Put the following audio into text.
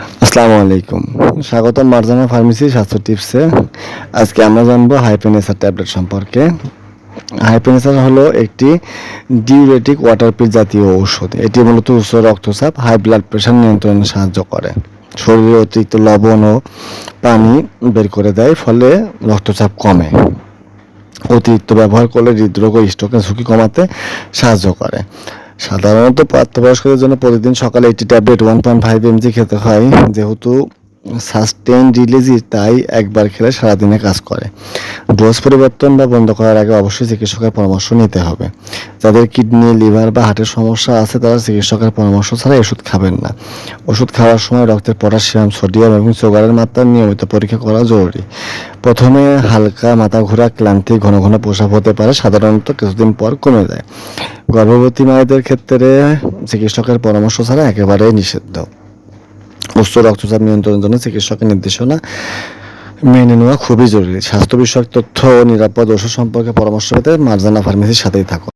আসসালামু আলাইকুম। স্বাগতম মার্জানা ফার্মেসি স্বাস্থ্য টিপসে। আজকে আমরা জানব হাইপেনেসার ট্যাবলেট সম্পর্কে। হাইপেনেসার হলো একটি ডিউরেটিক ওয়াটার ওয়াটারপিল জাতীয় ঔষধ। এটি মূলত উচ্চ রক্তচাপ হাই ব্লাড প্রেশার নিয়ন্ত্রণে সাহায্য করে। শরীরে অতিরিক্ত লবণ ও পানি বের করে দেয়, ফলে রক্তচাপ কমে। অতিরিক্ত ব্যবহার করলে হৃদরোগ ও স্ট্রোকের ঝুঁকি কমাতে সাহায্য করে। সাধারণত প্রাপ্তবয়স্কদের জন্য প্রতিদিন সকালে একটি tablet one point five mg খেতে হয়। যেহেতু সাস্টেন রিলিজি তাই একবার খেলে সারাদিনে কাজ করে। ডোজ পরিবর্তন বা বন্ধ করার আগে অবশ্যই চিকিৎসকের পরামর্শ নিতে হবে। যাদের কিডনি লিভার বা হার্টের সমস্যা আছে, তারা চিকিৎসকের পরামর্শ ছাড়া ওষুধ খাবেন না। ওষুধ খাওয়ার সময় রক্তের পটাশিয়াম, সোডিয়াম এবং সুগারের মাত্রা নিয়মিত পরীক্ষা করা জরুরি। প্রথমে হালকা মাথা ঘোরা ক্লান্তি, ঘন ঘন প্রসাব হতে পারে, সাধারণত কিছুদিন পর কমে যায়। গর্ভবতী মায়েদের ক্ষেত্রে চিকিৎসকের পরামর্শ ছাড়া একেবারেই নিষিদ্ধ। রক্তচাপ নিয়ন্ত্রণের জন্য চিকিৎসকের নির্দেশনা মেনে নেওয়া খুবই জরুরি। স্বাস্থ্য বিষয়ক তথ্য ও নিরাপদ ওষুধ সম্পর্কে পরামর্শ পেতে মার্জানা ফার্মেসির সাথেই থাকুন।